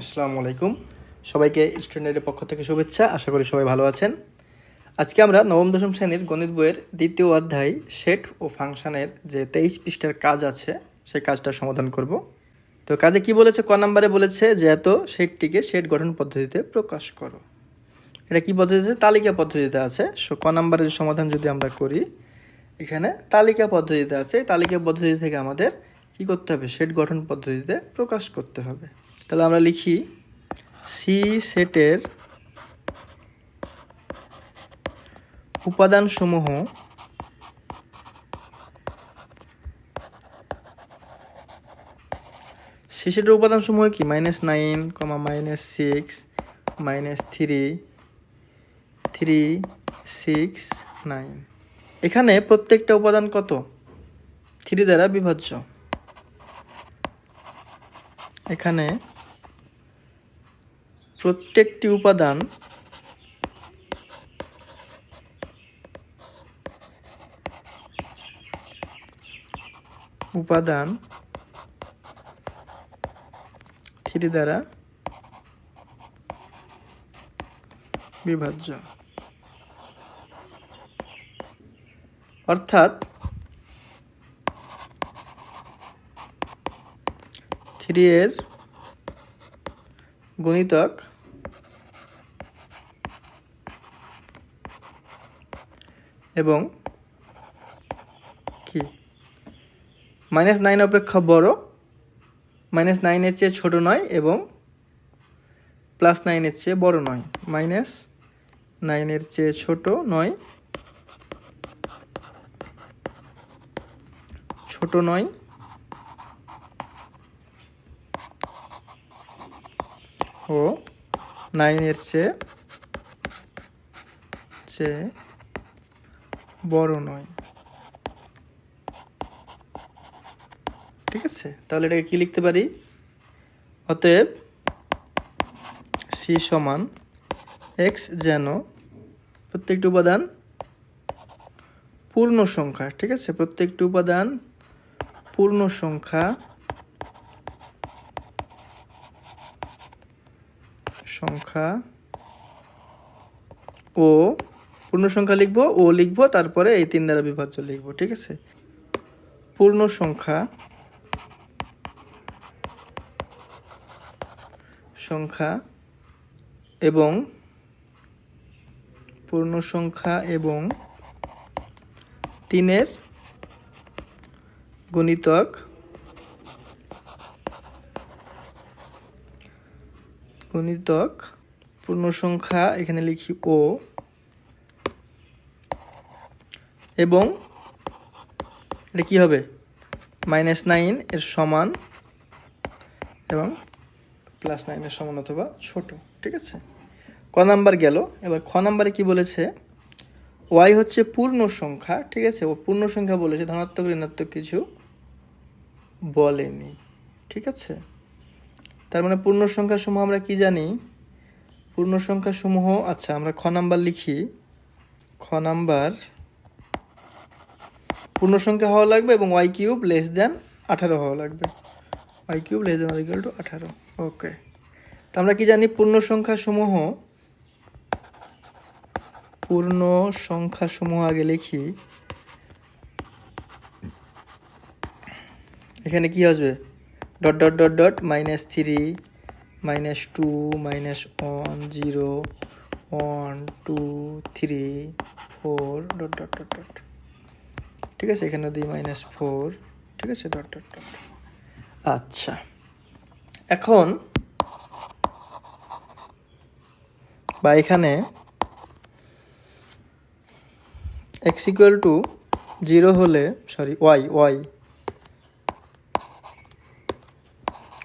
আসসালামু আলাইকুম। সবাইকে স্টুডেন্টের পক্ষ থেকে শুভেচ্ছা। আশা করি সবাই ভালো আছেন। আজকে আমরা নবম, দশম শ্রেণির গণিত বইয়ের দ্বিতীয় অধ্যায় সেট ও ফাংশনের যে তেইশ পৃষ্ঠার কাজ আছে, সেই কাজটা সমাধান করব। তো কাজে কি বলেছে? ক নাম্বারে বলেছে যে, এত সেটটিকে সেট গঠন পদ্ধতিতে প্রকাশ করো। এটা কি পদ্ধতিতে? তালিকা পদ্ধতিতে আছে। সো ক নাম্বারের সমাধান যদি আমরা করি, এখানে তালিকা পদ্ধতিতে আছে। তালিকা পদ্ধতি থেকে আমাদের কি করতে হবে? সেট গঠন পদ্ধতিতে প্রকাশ করতে হবে। তাহলে আমরা লিখি সি সেটের উপাদানসমূহ সি সেটের উপাদানসমূহ কি? Minus nine comma minus six minus three three six nine এখানে প্রত্যেকটা উপাদান কত? থ্রি দ্বারা বিভাজ্য। এখানে প্রত্যেকটি উপাদান উপাদান থ্রি দ্বারা বিভাজ্য। অর্থাৎ থ্রি এর গুণিতক এবং কি? মাইনাস নাইন অপেক্ষা বড়। মাইনাস নাইনের চেয়ে ছোট নয় এবং প্লাস নাইনের চেয়ে বড় নয়। মাইনাস নাইনের চেয়ে ছোট নয়। ছোট নয়। ও নাইনের চেয়ে চেয়ে বড় নয়। ঠিক আছে? তাহলে এটাকে কি লিখতে পারি? অতএব সি সমান এক্স যেন প্রত্যেকটি উপাদান পূর্ণ সংখ্যা, ঠিক আছে? প্রত্যেকটি উপাদান পূর্ণ সংখ্যা সংখ্যা ও পূর্ণ সংখ্যা লিখব, ও লিখব, তারপরে এই তিন দ্বারা বিভাজ্য লিখব, ঠিক আছে? পূর্ণ সংখ্যা সংখ্যা এবং পূর্ণ সংখ্যা এবং তিনের গুণিতক গুণিতক পূর্ণ সংখ্যা, এখানে লিখি ও এবং এটা কি হবে? মাইনাস নাইন এর সমান এবং প্লাস নাইনের সমান অথবা ছোট, ঠিক আছে? ক নাম্বার গেল। এবার খ নাম্বারে কি বলেছে? ওয়াই হচ্ছে পূর্ণ সংখ্যা, ঠিক আছে? ও পূর্ণ সংখ্যা বলেছে, ধনাত্মক, ঋণাত্মক কিছু বলেনি, ঠিক আছে? তার মানে পূর্ণ সংখ্যা সমূহ আমরা কি জানি? পূর্ণ সংখ্যা সমূহ আচ্ছা আমরা খ নাম্বার লিখি। খ নাম্বার পূর্ণ সংখ্যা হওয়া লাগবে এবং ওয়াই কিউব লেস দেন আঠারো হওয়া লাগবে। Y cube less than equal to আঠারো। ওকে তো আমরা কি জানি? পূর্ণ সংখ্যা সমূহ, পূর্ণ সংখ্যা সমূহ আগে লিখি। এখানে কি আসবে? Dot dot dot dot minus three minus two minus one zero one two three four dot dot dot dot ঠিক আছে, এখানে দিই মাইনাস ফোর ঠিক আছে ডট ডট ডট আচ্ছা। এখন বা এখানে এক্স ইকুয়াল টু জিরো হলে sorry Y Y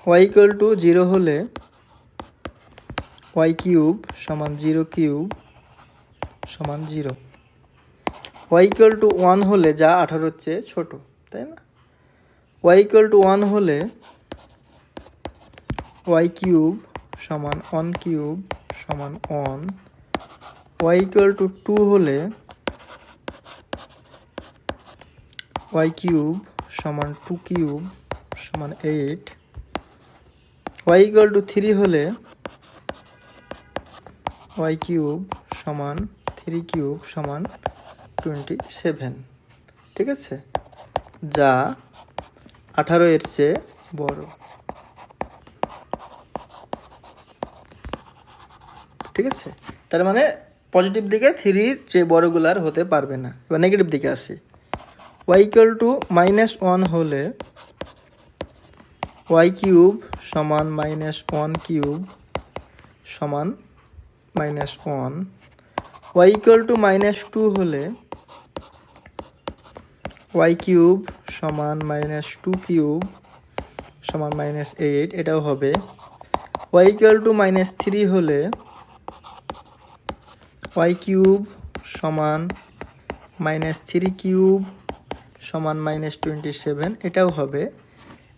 Y equal to zero হলে ওয়াই কিউব সমান জিরো কিউব সমান zero Y equal to one হলে যা আঠারোর চেয়ে ছোটো, তাই না? ওয়াই ইকুয়াল টু ওয়ান হলে ওয়াই কিউব সমান ওয়ান কিউব সমান one Y equal to two হলে ওয়াই কিউব সমান টু কিউব সমান eight Y equal to three হলে ওয়াই কিউব সমান থ্রি কিউব সমান টোয়েন্টি সেভেন। ঠিক আছে? যা আঠারো এর চেয়ে বড়। ঠিক আছে? তার মানে পজিটিভ দিকে থ্রির যে বড়গুলার হতে পারবে না। এবার নেগেটিভ দিকে আসি। ওয়াই টু মাইনাস ওয়ান হলে ওয়াই কিউব সমান মাইনাস ওয়ান কিউব সমান minus one. Y to minus two হলে ওয়াই কিউব সমান মাইনাস টু কিউব সমান মাইনাস এইট এটাও হবে। Y equal to minus three হলে ওয়াই কিউব সমান মাইনাস থ্রি কিউব সমান মাইনাস টোয়েন্টি সেভেন এটাও হবে।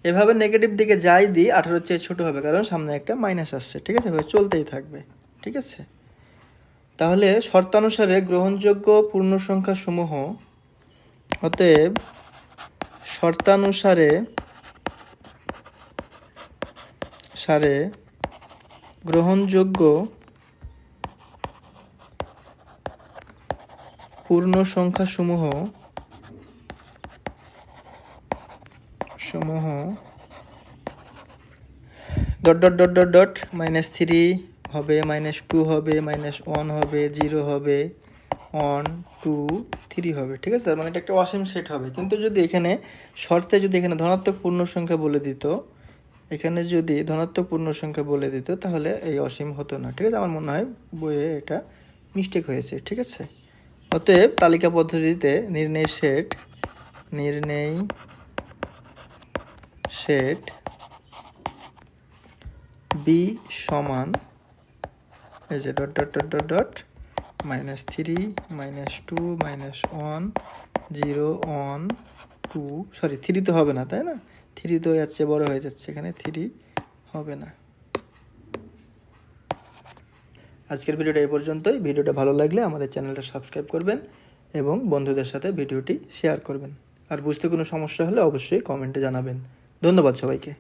এভাবে নেগেটিভ দিকে যাই দিই, আঠারোর চেয়ে ছোটো হবে, কারণ সামনে একটা মাইনাস আসছে, ঠিক আছে? এভাবে চলতেই থাকবে, ঠিক আছে? তাহলে শর্তানুসারে গ্রহণযোগ্য পূর্ণ সংখ্যা সমূহ অতএব শর্তানুসারে সারে গ্রহণযোগ্য পূর্ণ সংখ্যা সমূহ সমূহ dot dot dot dot dot minus three হবে মাইনাস টু হবে মাইনাস ওয়ান হবে জিরো হবে ওয়ান টু থ্রি হবে, ঠিক আছে? মানে এটা একটা অসীম সেট হবে। কিন্তু যদি এখানে শর্তে যদি এখানে ধনাত্মক পূর্ণ সংখ্যা বলে দিত, এখানে যদি ধনাত্মক পূর্ণ সংখ্যা বলে দিত, তাহলে এই অসীম হতো না, ঠিক আছে? আমার মনে হয় বইয়ে এটা মিস্টেক হয়েছে, ঠিক আছে? অতএব তালিকা পদ্ধতিতে নির্ণয় সেট নির্ণয় সেট বি সমান, এই যে dot dot dot dot dot minus three minus two minus one zero one two sorry three তো হবে না, তাই না? থ্রি তো যাচ্ছে, বড় হয়ে যাচ্ছে এখানে থ্রি হবে না। আজকের ভিডিওটা এই পর্যন্তই। ভিডিওটা ভালো লাগলে আমাদের চ্যানেলটা সাবস্ক্রাইব করবেন এবং বন্ধুদের সাথে ভিডিওটি শেয়ার করবেন। আর বুঝতে কোনো সমস্যা হলে অবশ্যই কমেন্টে জানাবেন। ধন্যবাদ সবাইকে।